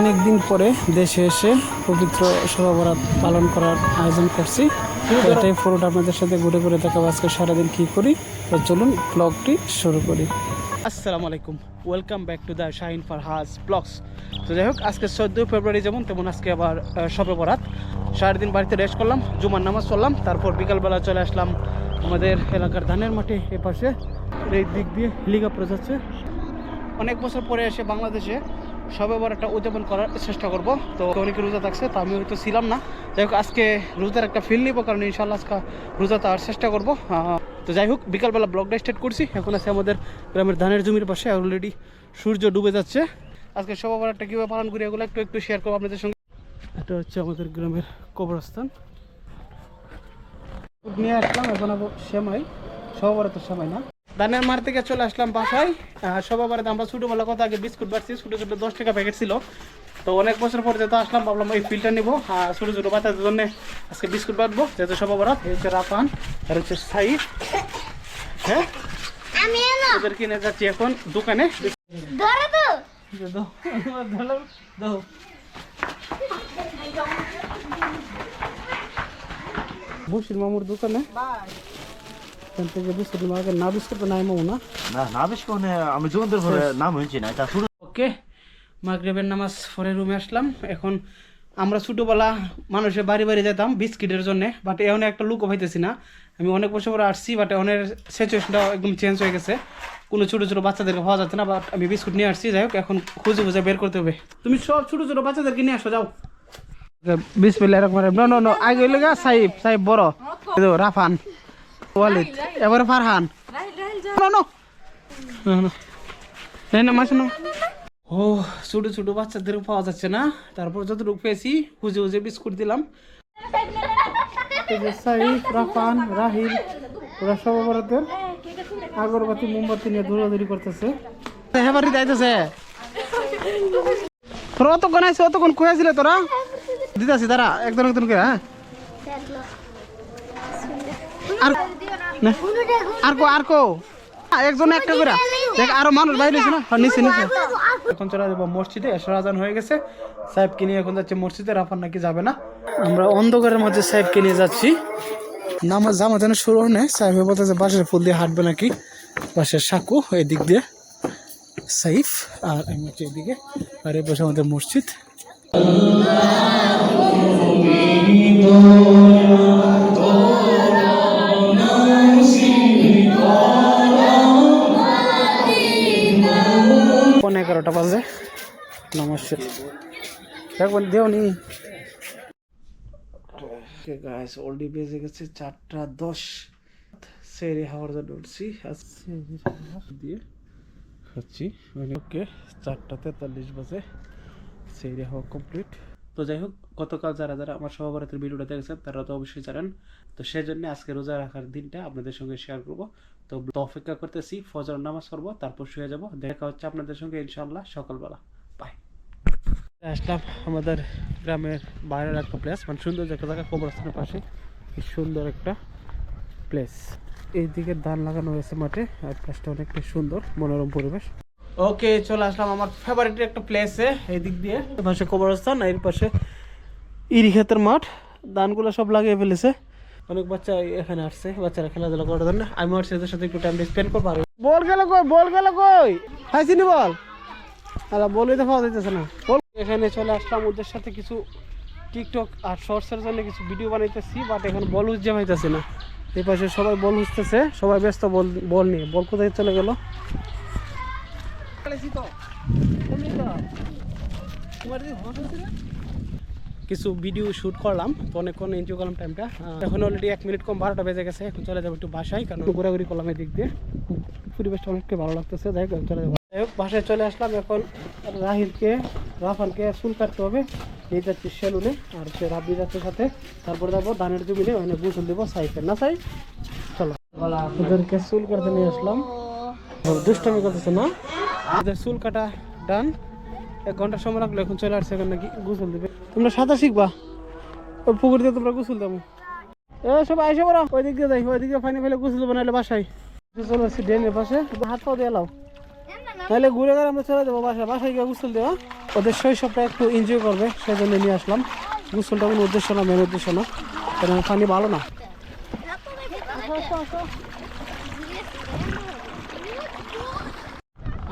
অনেক দিন পরে দেশে এসে পবিত্র শোভা বরাত পালন করার আয়োজন করছি। এটাই পুরোটা আপনাদের সাথে ঘুরে ঘুরে দেখাবো আজকে সারাদিন কি করি। তো চলুন ব্লগটি শুরু করি। আসসালামু আলাইকুম। Welcome back to the Shahin Farhaj blogs তো যাই হোক, আজকে চোদ্দোই ফেব্রুয়ারি যেমন তেমন আজকে আবার শবে সারাদিন বাড়িতে রেস্ট করলাম, জুমার নামাজ পড়লাম, তারপর বিকালবেলা চলে আসলাম আমাদের এলাকার ধানের মাঠে এ পাশে এই দিক দিয়ে হেলিকপ্টার যাচ্ছে। অনেক বছর পরে এসে বাংলাদেশে সবে একটা উদযাপন করার চেষ্টা করব। তো অনেকে রোজা থাকছে তো আমি হয়তো ছিলাম না। যাই হোক, আজকে রোজার একটা ফিল নিব, কারণ ইনশাল্লাহ আজকে রোজা তার চেষ্টা করব। তো যাই হোক, বিকালবেলা ব্লগটা স্টার্ট করছি। এখন আছে আমাদের গ্রামের ধানের জমির পাশে অলরেডি সূর্য ডুবে যাচ্ছে। আজকে সবে একটা কীভাবে পালন করি এগুলো একটু একটু শেয়ার করব আপনাদের সঙ্গে। এটা হচ্ছে আমাদের গ্রামের কবরস্থান। নিয়ে আসলাম, এখন আবার সেমাই। সবার তো সেমাই না। ধানের মার থেকে চলে আসলাম বাসায়। সবার আমরা ছোটোবেলা কথা আগে বিস্কুট বাড়ছি ছোটো ছোটো দশ টাকা প্যাকেট ছিল। তো অনেক বছর পর যেহেতু আসলাম ভাবলাম ওই ফিলটা নিবো। আর ছোটো ছোটো বাচ্চাদের জন্য আজকে বিস্কুট বাটবো যেহেতু সবার বরাত এই হচ্ছে রাফান আর হচ্ছে সাইড হ্যাঁ? ওদের কিনে যাচ্ছি এখন দোকানে। বসির মামুর দোকানে। নাই মামু না না না কোনে আমি জোনদের ঘরে নাম হয়েছি না এটা শুরু ওকে মাগরিবের নামাজ পরে রুমে আসলাম এখন আমরা ছোটোবেলা মানুষের বাড়ি বাড়ি যেতাম বিস্কিটের জন্য বাট এখন একটা লুকও পাইতেছি না আমি অনেক বছর পরে আসছি বাট এখনের সিচুয়েশনটা একদম চেঞ্জ হয়ে গেছে কোনো ছোটো ছোটো বাচ্চাদেরকে পাওয়া যাচ্ছে না বাট আমি বিস্কুট নিয়ে আসছি যাই হোক এখন খুঁজে খুঁজে বের করতে হবে তুমি সব ছোটো ছোটো বাচ্চাদেরকে নিয়ে আসো যাও নো নো নো আগে হইলে গা সাইব সাইব বড় রাফান ওয়ালিদ এবারে ফারহান নো নো মাসে নো ও ছোট ছোট বাচ্চাদের পাওয়া যাচ্ছে না? তারপর যতটুকু পেয়েছি খুঁজে খুঁজে বিস্কুট দিলাম। সাইফ রাফান রাহিল ওরা সব ভারতের আগরবাতি মোমবাতি নিয়ে দৌড়াদৌড়ি করতেছে। হ্যাঁ বাড়ি যাইতেছে তোরা অতক্ষণ আছে অতক্ষণ খুঁজেছিল তোরা? দিতেছি তারা একজন একজন করে হ্যাঁ? আর না। আর কো আর কো। একজন একটা করে। দেখ আরও মানুষ বাইরে না? হ্যাঁ, নিচে নিচে। এখন চলে যাব মসজিদে এসর আজান হয়ে গেছে। সাহেবকে নিয়ে এখন যাচ্ছে মসজিদে রাফান নাকি যাবে না। আমরা অন্ধকারের মধ্যে সাহেবকে নিয়ে যাচ্ছি। নামাজ জামাতানো শুরু নেই সাহেব বলতেছে বাসের ফুল দিয়ে হাঁটবে নাকি? বাসের সাকু এই দিক দিয়ে। সাইফ আর আমি হচ্ছে এদিকে। আর এই পাশে আমাদের মসজিদ। দেও নি। গাইস অলরেডি বেজে গেছে হাওয়ার দিয়ে ওকে, চারটা তেতাল্লিশ বাজে। হাওয়া কমপ্লিট তো যাই হোক, গতকাল যারা যারা আমার সহভারতের ভিডিওটা দেখেছেন, তারা তো অবশ্যই জানেন। তো সেই জন্য আজকে রোজা রাখার দিনটা আপনাদের সঙ্গে শেয়ার করব। তো অপেক্ষা করতেছি ফজর নামাজ করব তারপর শুয়ে যাব। দেখা হচ্ছে আপনাদের সঙ্গে ইনশাল্লাহ সকালবেলা। আসলাম আমাদের গ্রামের বাইরের একটা প্লেস মানে সুন্দর একটা জায়গা, কবরস্থানের পাশে সুন্দর একটা প্লেস এইদিকে ধান লাগানো হয়েছে মাঠে, আর প্লেসটা অনেকটা সুন্দর, মনোরম পরিবেশ। ওকে চলে আসলাম আমার ফেভারিট একটা প্লেসে এই দিক দিয়ে। পাশে কবরস্থান এর পাশে ইরি ক্ষেতের মাঠ। ধানগুলো সব লাগিয়ে ফেলেছে। অনেক বাচ্চা এখানে আসছে, বাচ্চারা খেলাধুলা করার জন্য। আমি আর সেদের সাথে একটু টাইম স্পেন্ড করব, আর বল গেল কই, বল গেল কই? হাইছিনি বল। আলা বলই তো পাওয়া যাইতেছে না। এখানে চলে আসলাম ওদের সাথে কিছু টিকটক আর শর্টসের জন্য কিছু ভিডিও বানাইতেছি বাট এখন বল উজ্জে পাইতেছি না। এই পাশে সবাই বল উঠতেছে সবাই ব্যস্ত বল বল নিয়ে। বল কোথায় চলে গেল? কিছু ভিডিও শুট করলাম তো অনেকক্ষণ এনজয় করলাম টাইমটা এখন অলরেডি এক মিনিট কম বারোটা বেজে গেছে এখন চলে যাব একটু বাসায় কারণ ঘোরাঘুরি করলাম এদিক দিয়ে। পরিবেশটা অনেকটাই ভালো লাগতেছে যাই চলে যাব। হোক, বাসায় চলে আসলাম। এখন রাহিলকে রাফানকে চুল কাটতে হবে। এই যাচ্ছি সেলুনে, আর সে রাবি যাচ্ছে সাথে। তারপর যাব ধানের জমিনে, ওখানে গোসল দেবো, সাইকেল। না, সাই? চলো। ওদেরকে চুল কাটতে নিয়ে আসলাম। দুষ্টামি করতেছে, না? ওদের চুল কাটা ডান। এক ঘণ্টা সময় লাগল, এখন চলে আসছে, এখন নাকি দেবে। তোমরা সাঁতার শিখবা? ওই পুকুর দিয়ে তোমরা গোসল দেবো এ, সব আইসে বড় ওই দিক দিয়ে যাই ওই দিক দিয়ে ফাইনে দেবো, নাহলে বাসায়। চলে আসছি ড্রেনের পাশে। হাত পাও দিয়ে এলাও। তাহলে ঘুরে গেলে আমরা চলে যাব বাসায়। বাসায় গিয়ে গোসল দেবো ওদের শৈশবটা একটু এনজয় করবে, সেজন্য নিয়ে আসলাম। গোসলটা কোনো উদ্দেশ্য না মেন উদ্দেশ্য না। কারণ পানি ভালো না।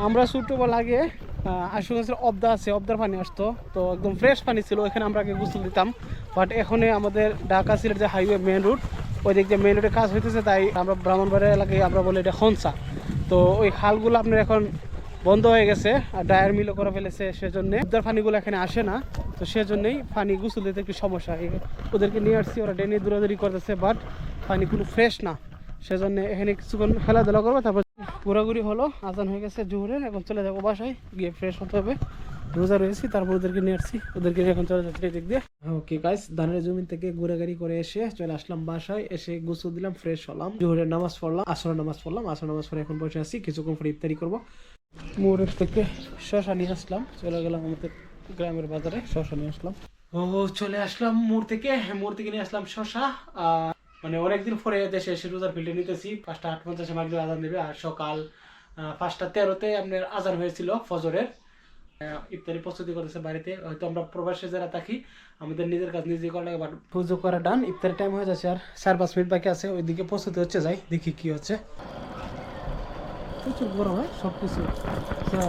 আমরা ছোটবেলা আগে আশু গাছের অবদা আছে, অবদার পানি আসতো। তো একদম ফ্রেশ পানি ছিল এখানে আমরা আগে গোসল দিতাম। বাট এখানে আমাদের ঢাকা সিলেট যে হাইওয়ে মেন রুট ওই দিক দিয়ে মেন রোডে কাজ হইতেছে, তাই আমরা ব্রাহ্মণবাড়িয়া এলাকায় আমরা বলি এটা খনসা। তো ওই খালগুলো আপনার এখন বন্ধ হয়ে গেছে, আর ডায়ার মিলও করে ফেলেছে সেজন্য। অবদার পানিগুলো এখানে আসে না, তো সেজন্যই পানি গোসল দিতে একটু সমস্যা। এই ওদেরকে নিয়ে আসছি, ওরা ডেনে দৌড়াদৌড়ি করতেছে বাট পানি কোনো ফ্রেশ না। সেজন্য এখানে কিছুক্ষণ খেলাধুলা করব, তারপর ঘোরাঘুরি হলো, আজান হয়ে গেছে জোহরের, এখন চলে যাব বাসায়, গিয়ে ফ্রেশ হতে হবে। রোজা রয়েছি, তারপর ওদেরকে নিয়ে আসছি, ওদেরকে এখন চলে যাচ্ছি দিক দিয়ে। ওকে গাইস ধানের জমি থেকে ঘোরাঘুরি করে এসে চলে আসলাম বাসায়, এসে গোসল দিলাম ফ্রেশ হলাম, জোহরের নামাজ পড়লাম, আসরের নামাজ পড়লাম আসর নামাজ পড়ে এখন বসে আছি, কিছুক্ষণ পরে ইফতারি করব। মোড়ের থেকে শশা নিয়ে আসলাম। চলে গেলাম আমাদের গ্রামের বাজারে, শশা নিয়ে আসলাম। ও, চলে আসলাম মোড় থেকে। মোড় থেকে নিয়ে আসলাম শশা। মানে অনেকদিন পরে দেশে এসে রোজার ফিল্ডে নিতেছি। পাঁচটা আট পঞ্চাশে মাগরিব আজান দেবে। আর সকাল পাঁচটা তেরোতে আপনার আজান হয়েছিল ফজরের। ইফতারি প্রস্তুতি করতেছে বাড়িতে। হয়তো আমরা প্রবাসে যারা থাকি, আমাদের নিজের কাজ নিজে করা লাগে বাট পুজো করা ডান ইফতারি টাইম হয়ে যাচ্ছে আর চার পাঁচ মিনিট বাকি আছে। ওইদিকে প্রস্তুতি হচ্ছে, যাই দেখি কি হচ্ছে। প্রচুর গরম হয়? সব কিছু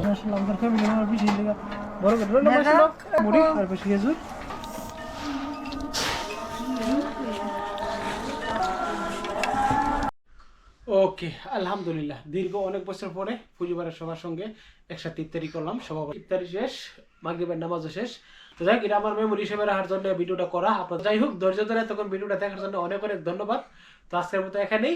মাসাল্লাহ আমাদের ফ্যামিলি আমার বেশি লেগে বড় করে মাসাল্লাহ মুড়ি আর বেশি খেজুর। ওকে আলহামদুলিল্লাহ। দীর্ঘ অনেক বছর পরে পরিবারের সবার সঙ্গে একসাথে ইফতারি করলাম সবাই ইফতারি শেষ মাগরিবের নামাজও শেষ। তো যাই হোক, এটা আমার মেমোরি হিসেবে রাখার জন্য ভিডিওটা করা। আপনার যাই হোক ধৈর্য ধরে তখন ভিডিওটা দেখার জন্য অনেক অনেক ধন্যবাদ। তো আজকের মতো এখানেই।